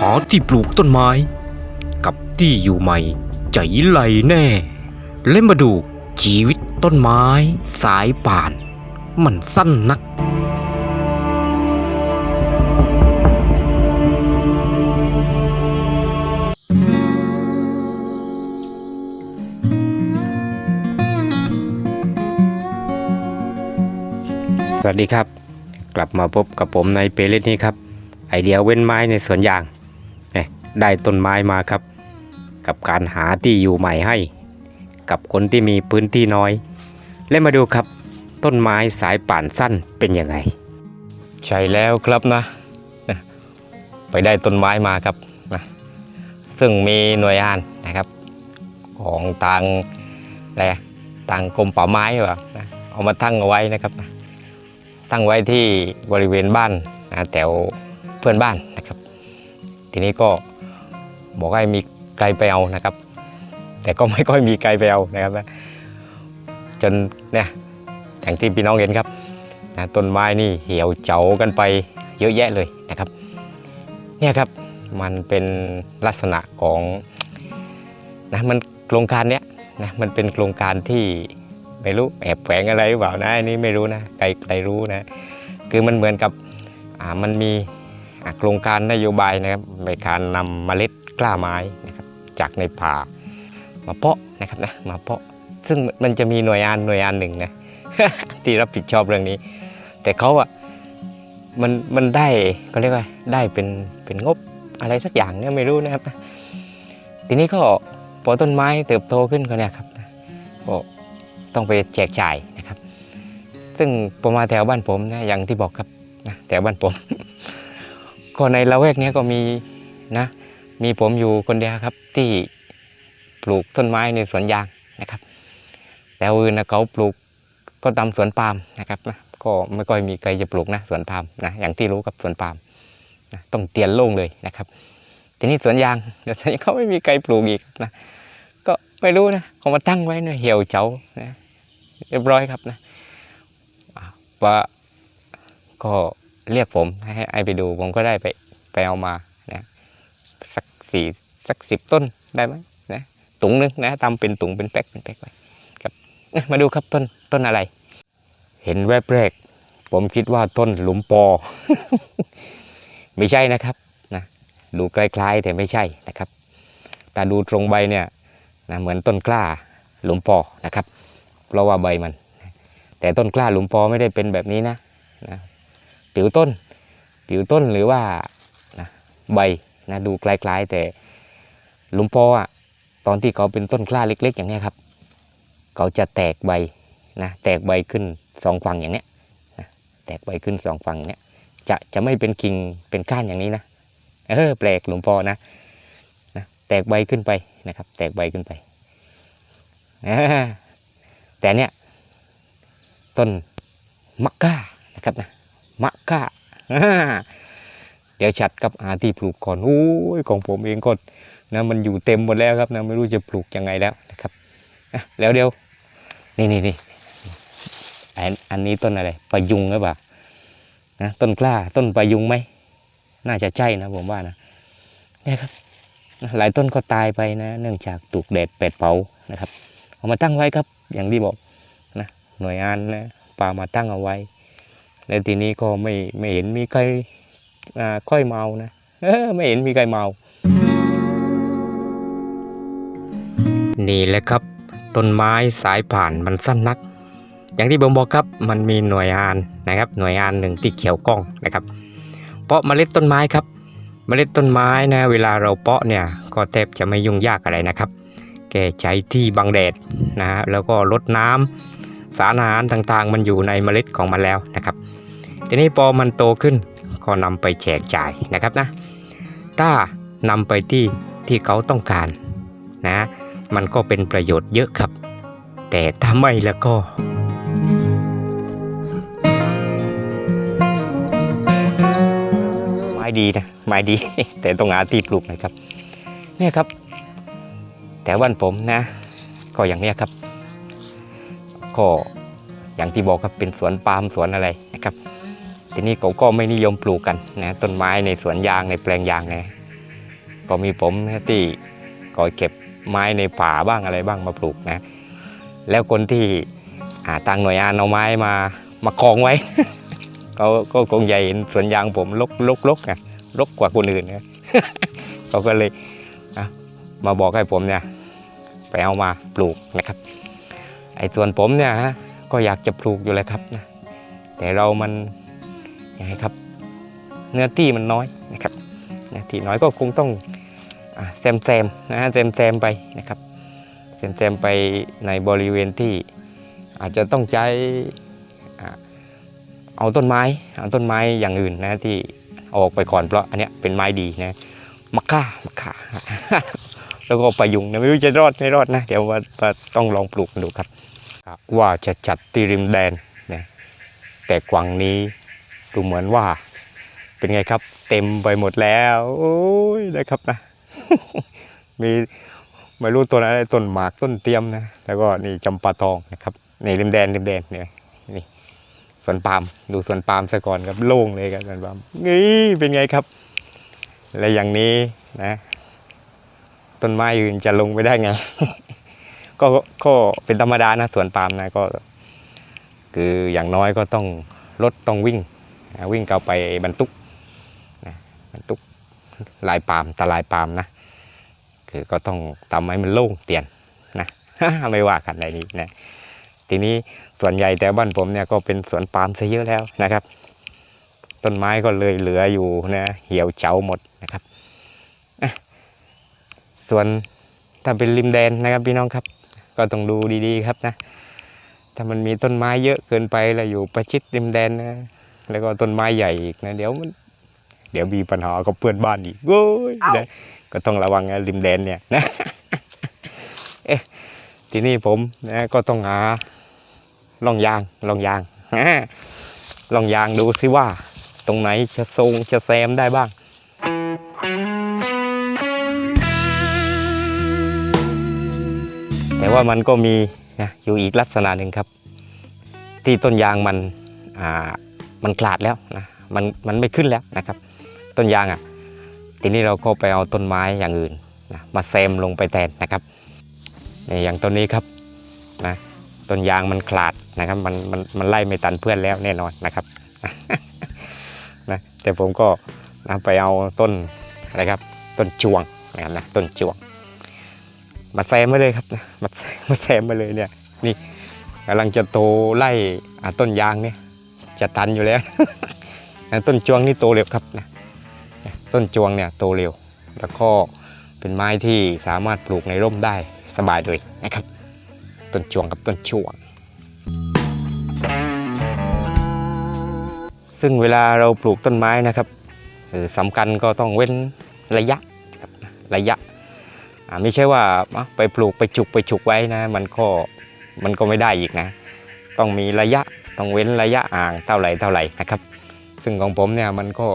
หาที่ปลูกต้นไม้ กับที่อยู่ใหม่ใจไหลแน่ และมาดูชีวิตต้นไม้ สายป่าน มันสั้นนักสวัสดีครับ กลับมาพบกับผมในเพลย์ลิสนี้ครับ ไอเดียเว้นไม้ในสวนยาง ได้ต้นไม้มาครับ กับการหาที่อยู่ใหม่ให้ กับคนที่มีพื้นที่น้อย และมาดูครับ ต้นไม้สายป่านสั้นเป็นยังไง ใช่แล้วครับนะ ไปได้ต้นไม้มาครับนะซึ่งมีหน่วยงานนะครับ ของทางอะไรทางกรมป่าไม้ว่ะนะเอามาตั้งเอาไว้นะครับ ตั้งไว้ที่บริเวณบ้านนะแถวเพื่อนบ้านนะครับ ทีนี้ก็ บอกให้มีไกลไปเอานะครับ แต่ก็ไม่ค่อยมีไกลไปเอานะครับ จนเนี่ยอย่างที่พี่น้องเห็นครับนะต้นไม้นี่เหี่ยวเฉากันไปเยอะแยะเลยนะครับ เนี่ยครับมันเป็นลักษณะของนะมันโครงการเนี้ยนะมันเป็นโครงการที่ไม่รู้แอบแฝงอะไรหรือเปล่านะอันนี้ไม่รู้นะใครใครรู้นะคือมันเหมือนกับมันมีโครงการนโยบายนะครับในการนำเมล็ด กล้าไม้นะครับจากในป่ามาเพาะนะครับนะมาเพาะซึ่งมันจะมีหน่วยงานหน่วยงานหนึ่งนะที่รับผิดชอบเรื่องนี้ แต่เขาอะมันมันได้ก็เรียกว่าได้เป็นเป็นงบอะไรสักอย่างเนี่ยไม่รู้นะครับ ทีนี้ก็พอต้นไม้เติบโตขึ้นก็เนี่ยครับก็ต้องไปแจกจ่ายนะครับ ซึ่งประมาแถวบ้านผมนะอย่างที่บอกครับนะแถวบ้านผม ก็ในละแวกนี้ก็มีนะ มีผมอยู่คนเดียวครับที่ปลูกต้นไม้ในสวนยางนะครับ แต่อื่นนะเขาปลูกก็ตามสวนปาล์มนะครับนะก็ไม่ค่อยมีใครจะปลูกนะสวนปาล์มนะอย่างที่รู้กับสวนปาล์มนะต้องเตียนโล่งเลยนะครับ ทีนี้สวนยางเดี๋ยวเขาไม่มีใครปลูกอีกนะก็ไม่รู้นะเขามาตั้งไว้เนี่ยเหี่ยวเฉานะเรียบร้อยครับนะอ่าว่าก็เรียกผมให้ไปดูผมก็ได้ไปไปเอามา สักสี่สักสิบต้นได้ไหมนะถุงหนึงนะทำเป็นถุงเป็นแพ็คเป็นแพ็คไว้ครับมาดูครับต้นต้นอะไร เห็นแวบแรก ผมคิดว่าต้นหลุมปอ ไม่ใช่นะครับนะดูคล้ายๆแต่ไม่ใช่นะครับ แต่ดูตรงใบเนี่ยนะเหมือนต้นกล้าหลุมปอนะครับ เพราะว่าใบมัน แต่ต้นกล้าหลุมปอไม่ได้เป็นแบบนี้นะนะผิวต้น ผิวต้นหรือว่านะใบ นะดูคล้ายๆแต่หลุมปออะตอนที่เขาเป็นต้นกล้าเล็ก ๆ อย่างนี้ครับ เขาจะแตกใบนะแตกใบขึ้นสองฝั่งอย่างเนี้ยนะแตกใบขึ้นสองฝั่งเนี้ยจะจะไม่เป็นกิ่งเป็นก้านอย่างนี้นะเออแปลกหลุมปอนะนะแตกใบขึ้นไปนะครับ แตกใบขึ้นไปแต่เนี่ยต้นมะก้านะครับนะมะก้า เดี๋ยวชัดกับอาที่ปลูกก่อนโอ้ยของผมเองก็นะมันอยู่เต็มหมดแล้วครับนะไม่รู้จะปลูกยังไงแล้วนะครับอะแล้วเดี๋ยวนี่นี่นี่อันอันนี้ต้นอะไรปะยุงหรือเปล่านะต้นกล้าต้นปะยุงไหมน่าจะใช่นะผมว่านะเนี่ยครับหลายต้นก็ตายไปนะ เนื่องจากถูกแดดแปดเผานะครับเอามาตั้งไว้ครับอย่างที่บอกนะหน่วยงานนะป่ามาตั้งเอาไว้ แล้วทีนี้ก็ไม่ไม่เห็นมีใคร ค่อยเมานะไม่เห็นมีใครเมา นี่แหละครับ ต้นไม้สายผ่านมันสั้นนัก อย่างที่ผมบอกครับมันมีหน่วยงานนะครับ หน่วยงานหนึ่งที่เขียวกล้องนะครับ เพราะเมล็ดต้นไม้ครับ เมล็ดต้นไม้นะเวลาเราเพาะเนี่ยก็แทบจะไม่ยุ่งยากอะไรนะครับแค่ใช้ที่บังแดดนะฮะแล้วก็ลดน้ำสารอาหารต่างๆ มันอยู่ในเมล็ดของมันแล้วนะครับ ทีนี้พอมันโตขึ้น ก็นำไปแจกจ่ายนะครับนะถ้านำไปที่ที่เขาต้องการนะมันก็เป็นประโยชน์เยอะครับ แต่ถ้าไม่แล้วก็ไม้ดีนะไม้ดี แต่ต้องหาที่ปลูกนะครับเนี่ยครับ แต่บ้านผมนะ ก็อย่างเนี้ยครับก็อย่างที่บอกครับเป็นสวนปาล์มสวนอะไรนะครับ ทีนี้เขาก็ไม่นิยมปลูกกันนะต้นไม้ในสวนยางในแปลงยางนะก็มีผมนะที่ก็เก็บไม้ในป่าบ้างอะไรบ้างมาปลูกนะ แล้วคนที่อ่างหน่วยงานเอาไม้มามาคองไว้เขาก็คงใหญ่เห็นสวนยางผมลกลกลกไงลกกว่าคนอื่นนะเขาก็เลยมาบอกให้ผมเนี่ยไปเอามาปลูกนะครับไอ้ส่วนผมเนี่ยฮะก็อยากจะปลูกอยู่เลยครับนะแต่เรามัน ยังไงครับ เนื้อที่มันน้อยนะครับเนื้อที่น้อยก็คงต้องอแซมแซมนะฮะแซมแซมไปนะครับแซมแซมไปในบริเวณที่อาจจะต้องใช้เอาต้นไม้เอาต้นไม้อย่างอื่นนะที่ออกไปก่อนเพราะอันเนี้ยเป็นไม้ดีนะมะค่ามะค่าแล้วก็ประยุงนะไม่รู้จะรอดไม่รอดนะเดี๋ยวว่าว่าต้องลองปลูกดูครับ ว่าจะจัดที่ริมแดนนะแต่กวางนี้ ดูเหมือนว่า เป็นไงครับ เต็มไปหมดแล้ว โอ้ยนะครับนะ มีไม่รู้ต้นอะไรต้นหมากต้นเตียมนะ แล้วก็นี่จำปาทองนะครับในริมแดนริมแดนเนี่ยนี่สวนปาล์มดูสวนปาล์มซะก่อนครับโล่งเลยครับสวนปาล์มนี่เป็นไงครับ และอย่างนี้นะ ต้นไม้อื่นจะลงไปได้ไงก็ก็เป็นธรรมดานะสวนปาล์มนะก็ คืออย่างน้อยก็ต้องรถต้องวิ่ง วิ่งเข้าไปบรรทุกนะบรรทุกลายปาล์มตะลายปาล์มนะคือก็ต้องทำให้มันโล่งเตียนนะไม่ว่ากันในนี้นะทีนี้ส่วนใหญ่แต่บ้านผมเนี่ยก็เป็นสวนปาล์มซะเยอะแล้วนะครับ ต้นไม้ก็เลยเหลืออยู่นะเหี่ยวเฉาหมดนะครับส่วนถ้าเป็นริมแดนนะครับพี่น้องครับ ก็ต้องดูดีๆครับนะถ้ามันมีต้นไม้เยอะเกินไปแล้วอยู่ประชิดริมแดนนะ แล้วก็ต้นไม้ใหญ่อีกนะเดี๋ยวมันเดี๋ยวมีปัญหากับเพื่อนบ้านอีกโว้ยนะก็ต้องระวังนะริมแดนเนี่ยนะเอ๊ะทีนี้ผมนะก็ต้องหาล่องยางล่องยางอ่าล่องยางดูสิว่า ตรงไหนจะทรงจะแซมได้บ้างแต่ว่ามันก็มีนะอยู่อีกลักษณะหนึ่งครับ ที่ต้นยางมันอ่า มันขาดแล้วนะมันมันไม่ขึ้นแล้วนะครับ ต้นยางอะทีนี้เราก็ไปเอาต้นไม้อย่างอื่นนะมาแซมลงไปแทนนะครับนี่อย่างต้นนี้ครับนะต้นยางมันขาดนะครับมันมันมันไล่ไม่ตันเพื่อนแล้วแน่นอนนะครับนะแต่ผมก็นะไปเอาต้นอะไรครับต้นจวงนะครับนะต้นจวง มาแซมมาเลยครับมาแซมมาแซมมาเลยเนี่ยนี่กำลังจะโตไล่ต้นยางเนี่ย จะตันอยู่แล้ว ต้นจวงนี่โตเร็วครับนะต้นจวงเนี่ยโตเร็ว แล้วก็เป็นไม้ที่สามารถปลูกในร่มได้สบายเลยนะครับ ต้นจวงกับต้นจวง ซึ่งเวลาเราปลูกต้นไม้นะครับสำคัญก็ต้องเว้นระยะระยะไม่ใช่ว่าไปปลูกไปจุกไปฉุกไว้นะ มันก็มันก็ไม่ได้อีกนะ ต้องมีระยะ ต้องเว้นระยะห่างเท่าไหร่เท่าไหร่นะครับ ซึ่งของผมเนี่ยมันก็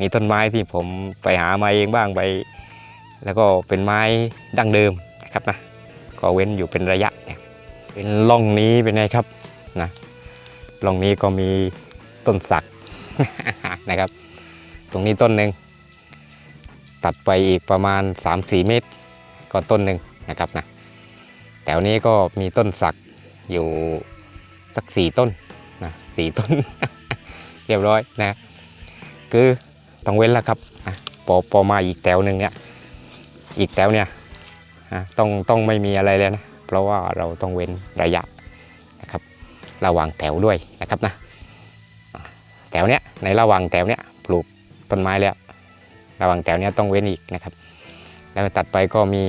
มีต้นไม้ที่ผมไปหามาเองบ้างไป แล้วก็เป็นไม้ดั้งเดิมนะครับนะก็เว้นอยู่เป็นระยะเนี่ยเป็นร่องนี้เป็นไงครับนะร่องนี้ก็มีต้นสักนะครับ ตรงนี้ต้นหนึ่งตัดไปอีกประมาณ 3-4 เมตร ก็ต้นหนึ่งนะครับนะแถวนี้ก็มีต้นสักอยู่สักสี่ต้น นะสี่ต้น เรียบร้อยนะ คือต้องเว้นแล้วครับนะพอพอมาอีกแถวหนึ่งเนี่ย อีกแถวเนี่ยนะต้องต้องไม่มีอะไรเลยนะ เพราะว่าเราต้องเว้นระยะนะครับ ระหว่างแถวด้วยนะครับนะแถวเนี้ยในระหว่างแถวเนี้ยปลูกต้นไม้แล้ว ระหว่างแถวเนี้ยต้องเว้นอีกนะครับ แล้วตัดไปก็มี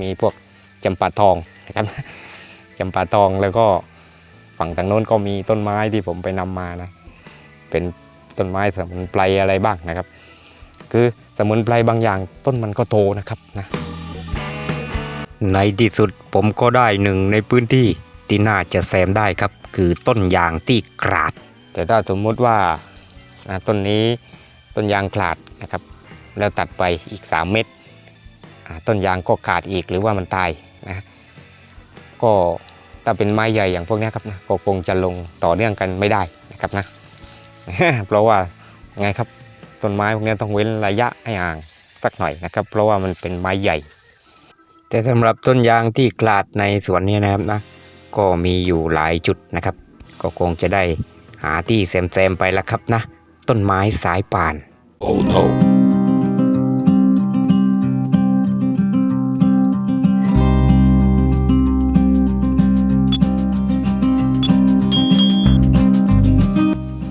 มีพวกจำปาทองนะครับจำปาทองแล้วก็ ฝั่งทางโน้นก็มีต้นไม้ที่ผมไปนำมานะ เป็นต้นไม้สมุนไพรอะไรบ้างนะครับ คือสมุนไพรบางอย่างต้นมันก็โตนะครับนะในที่สุดผมก็ได้หนึ่งในพื้นที่ที่น่าจะแซมได้ครับ คือต้นยางที่กราด แต่ถ้าสมมุติว่าอ่าต้นนี้ต้นยางกราดนะครับ แล้วตัดไปอีก 3 เม็ดอ่าต้นยางก็ขาดอีกหรือว่ามันตายนะก็ ถ้าเป็นไม้ใหญ่อย่างพวกนี้ครับนะก็คงจะลงต่อเนื่องกันไม่ได้นะครับนะเพราะว่าไงครับต้นไม้พวกนี้ต้องเว้นระยะให้ห่างสักหน่อยนะครับ เพราะว่ามันเป็นไม้ใหญ่ แต่สำหรับต้นยางที่กลาดในสวนนี้นะครับนะก็มีอยู่หลายจุดนะครับ ก็คงจะได้หาที่แซมๆไปแล้วครับนะ ต้นไม้สายป่าน Oh no.